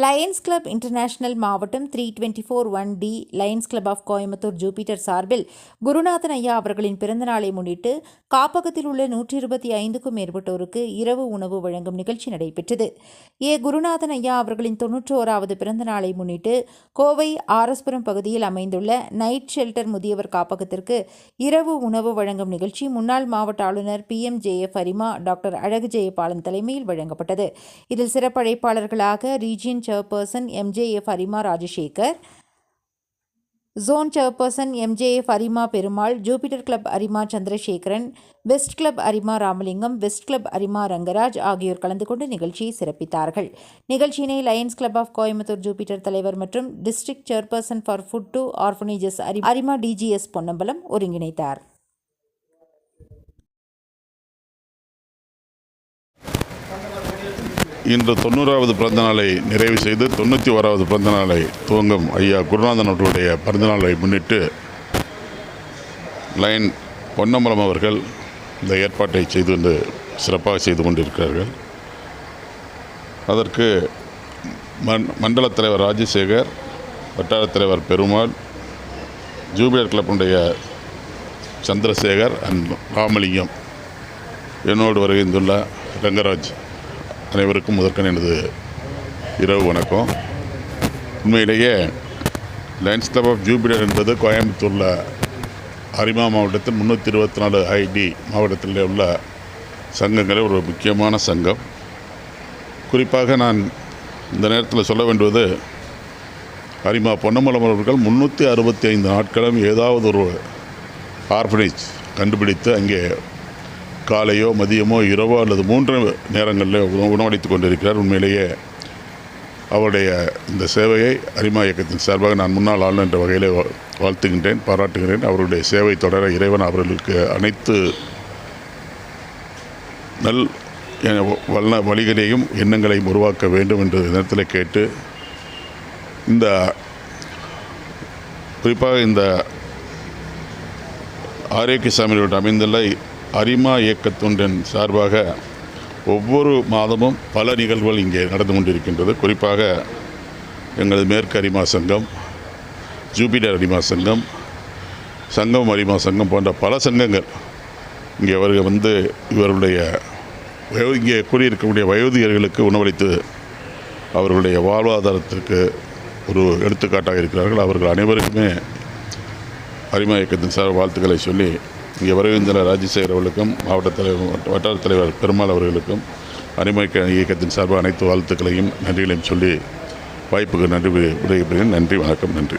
Lions Club International மாவட்டம் three twenty four one D Lions Club of Coimbatore Jupiter சார்பில் குருநாதன் ஐயா அவர்களின் பிறந்தநாளை முன்னிட்டு காப்பகத்தில் உள்ள நூற்றி இருபத்தி ஐந்துக்கும் மேற்பட்டோருக்கு இரவு உணவு வழங்கும் நிகழ்ச்சி நடைபெற்றது. ஏ. குருநாதன் ஐயா அவர்களின் தொன்னூற்றோராவது பிறந்த நாளை முன்னிட்டு கோவை ஆரஸ்புரம் பகுதியில் அமைந்துள்ள நைட் ஷெல்டர் முதியவர் காப்பகத்திற்கு இரவு உணவு வழங்கும் நிகழ்ச்சி முன்னாள் மாவட்ட ஆளுநர் பி. எம். ஜேஎஃப் அரிமா டாக்டர் அழகு ஜெயபாலன் தலைமையில் வழங்கப்பட்டது. இதில் சிறப்பழைப்பாளர்களாக ரீஜியன் சேர்பர்சன் எம்ஜேஎஃப் அரிமா ராஜசேகர் ஜோன் சேர்பர்சன் எம்ஜேஎஃப் அரிமா பெருமாள் ஜூபிட்டர் கிளப் அரிமா சந்திரசேகரன் வெஸ்ட் கிளப் அரிமா ராமலிங்கம் வெஸ்ட் கிளப் அரிமா ரங்கராஜ் ஆகியோர் கலந்து கொண்டு நிகழ்ச்சியை சிறப்பித்தார்கள். நிகழ்ச்சியினை Lions Club of Coimbatore Jupiter தலைவர் மற்றும் district chairperson for food to orphanages Arima DGS Ponnambalam ஒருங்கிணைத்தார். இன்று தொண்ணூறாவது பிறந்த நாளை நிறைவு செய்து தொண்ணூற்றி ஓராவது பிறந்த நாளை துவங்கும் ஐயா குருநாதன் அவர்களுடைய பிறந்த நாளை முன்னிட்டு லைன் பொன்னம்பலம் அவர்கள் இந்த ஏற்பாட்டை செய்து வந்து சிறப்பாக செய்து கொண்டிருக்கிறார்கள். அதற்கு மண் மண்டல தலைவர் ராஜசேகர் வட்டாரத் தலைவர் பெருமாள் ஜூபிலர் கிளப்பினுடைய சந்திரசேகர் அண்ட் ராமலிங்கம் என்னோடு வருகின்றுள்ள ரங்கராஜ். அனைவருக்கும் முதற்கன் எனது இரவு வணக்கம். உண்மையிலேயே லயன்ஸ் கிளப் ஆஃப் ஜூபிடர் என்பது கோயம்புத்தூரில் அரிமா மாவட்டத்தில் முந்நூற்றி இருபத்தி நாலு ஐடி மாவட்டத்தில் உள்ள சங்கங்களில் ஒரு முக்கியமான சங்கம். குறிப்பாக நான் இந்த நேரத்தில் சொல்ல வேண்டுவது அரிமா பொன்னமலம் அவர்கள் முந்நூற்றி அறுபத்தி ஐந்து நாட்களும் ஏதாவது ஒரு ஆர்ஃபனேஜ் கண்டுபிடித்து அங்கே காலையோ மதியமோ இரவோ அல்லது மூன்று நேரங்களில் உணவு உணவளித்து கொண்டிருக்கிறார். உண்மையிலேயே அவருடைய இந்த சேவையை அரிமா இயக்கத்தின் சார்பாக நான் முன்னாள் ஆளுநர் என்ற வகையில் வா- வாழ்த்துகின்றேன் பாராட்டுகிறேன். அவருடைய சேவை தொடர இறைவன் அவர்களுக்கு அனைத்து நல் வல்ல வழிகளையும் எண்ணங்களையும் உருவாக்க வேண்டும் என்ற நேரத்தில் கேட்டு இந்த குறிப்பாக இந்த ஆரோக்கிய ஆரோக்கியசாமியோட அமைந்துள்ள அரிமா இயக்கத்துடன் சார்பாக ஒவ்வொரு மாதமும் பல நிகழ்வுகள் இங்கே நடந்து கொண்டிருக்கின்றது. குறிப்பாக எங்களது மேற்கு அரிமா சங்கம் ஜூபிடர் அரிமா சங்கம் சங்கம் அரிமா சங்கம் போன்ற பல சங்கங்கள் இங்கே அவர்கள் வந்து இவருடைய வயோ இங்கே கூடியிருக்கக்கூடிய வயோதிகர்களுக்கு உணவளித்து அவர்களுடைய வாழ்வாதாரத்திற்கு ஒரு எடுத்துக்காட்டாக இருக்கிறார்கள். அவர்கள் அனைவருக்குமே அரிமா இயக்கத்தின் சார் வாழ்த்துக்களை சொல்லி இங்கே வருகின்ற ராஜசேகர் அவர்களுக்கும் மாவட்ட தலைவர் வட்டார தலைவர் பெருமாள் அவர்களுக்கும் அரிமா இயக்கத்தின் சார்பாக அனைத்து வாழ்த்துக்களையும் நன்றிகளையும் சொல்லி வாய்ப்புக்கு நன்றி விடைபெறுகிறேன். நன்றி வணக்கம் நன்றி.